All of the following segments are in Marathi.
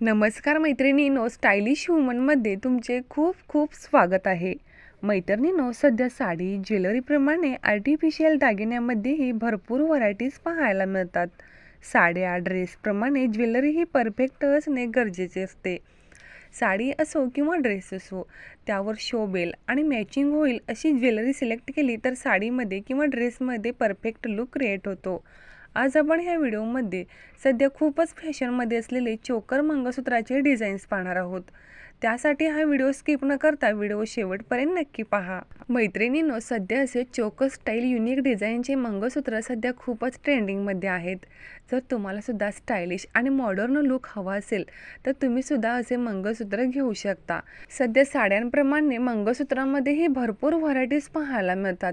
नमस्कार मैत्रिणीनो स्टायलिश वुमनमध्ये तुमचे खूप खूप स्वागत आहे. मैत्रिणीनो सध्या साडी ज्वेलरीप्रमाणे आर्टिफिशियल दागिन्यामध्येही भरपूर व्हरायटीज पाहायला मिळतात. साड्या ड्रेसप्रमाणे ज्वेलरीही परफेक्ट असणे गरजेचे असते. साडी असो किंवा ड्रेस असो त्यावर शोभेल आणि मॅचिंग होईल अशी ज्वेलरी सिलेक्ट केली तर साडीमध्ये किंवा ड्रेसमध्ये परफेक्ट लुक क्रिएट होतो. आज आपण ह्या व्हिडिओमध्ये सध्या खूपच फॅशनमध्ये असलेले चोकर मंगळसूत्राचे डिझाईन्स पाहणार आहोत. त्यासाठी हा व्हिडिओ स्किप न करता व्हिडिओ शेवटपर्यंत नक्की पहा. मैत्रिणींनो सध्या असे चोकस स्टाईल युनिक डिझाईनचे मंगळसूत्र सध्या खूपच ट्रेंडिंगमध्ये आहेत. जर तुम्हालासुद्धा स्टायलिश आणि मॉडर्न लुक हवा असेल तर तुम्ही सुद्धा असे मंगळसूत्र घेऊ शकता. सध्या साड्यांप्रमाणे मंगळसूत्रामध्येही भरपूर व्हरायटीज पाहायला मिळतात.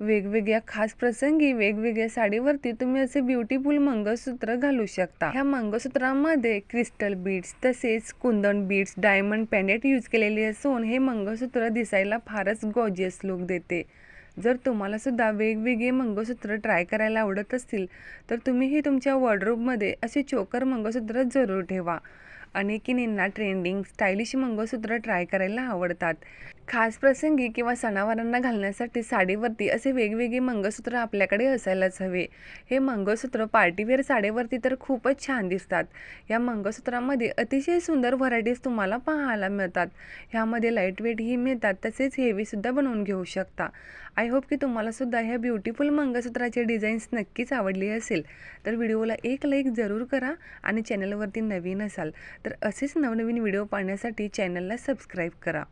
वेगवेगळ्या खास प्रसंगी वेगवेगळ्या साडीवरती तुम्ही असे ब्युटिफुल मंगळसूत्र घालू शकता. ह्या मंगळसूत्रामध्ये क्रिस्टल बीड्स तसेच kundan beads diamond pendant use केलेले असून हे मंगळसूत्र दिसायला फारच गॉजियस लुक देते. जर तुम्हालासुद्धा वेगवेगळे मंगळसूत्र ट्राय करायला आवडत असतील तर तुम्हीही तुमच्या वॉर्डरोबमध्ये असे चोकर मंगळसूत्र जरूर ठेवा. अनेकिनींना ट्रेंडिंग स्टायलिश मंगळसूत्र ट्राय करायला आवडतात. खास प्रसंगी किंवा सणावारांना घालण्यासाठी साडीवरती असे वेगवेगळे मंगळसूत्र आपल्याकडे असायलाच हवे. हे मंगळसूत्र पार्टीवेअर साडीवरती तर खूपच छान दिसतात. या मंगळसूत्रामध्ये अतिशय सुंदर व्हरायटीज तुम्हाला पाहायला मिळतात. ह्यामध्ये लाइट वेटही मिळतात तसेच हेवीसुद्धा बनवून घेऊ शकता. आय होप की तुम्हालासुद्धा ह्या ब्युटिफुल मंगळसूत्राचे डिझाईन्स नक्कीच आवडली असेल. तर व्हिडिओला एक लाईक जरूर करा आणि चॅनलवरती नवीन असाल तर असेच नवनवीन व्हिडिओ पाहण्यासाठी चॅनलला सबस्क्राईब करा.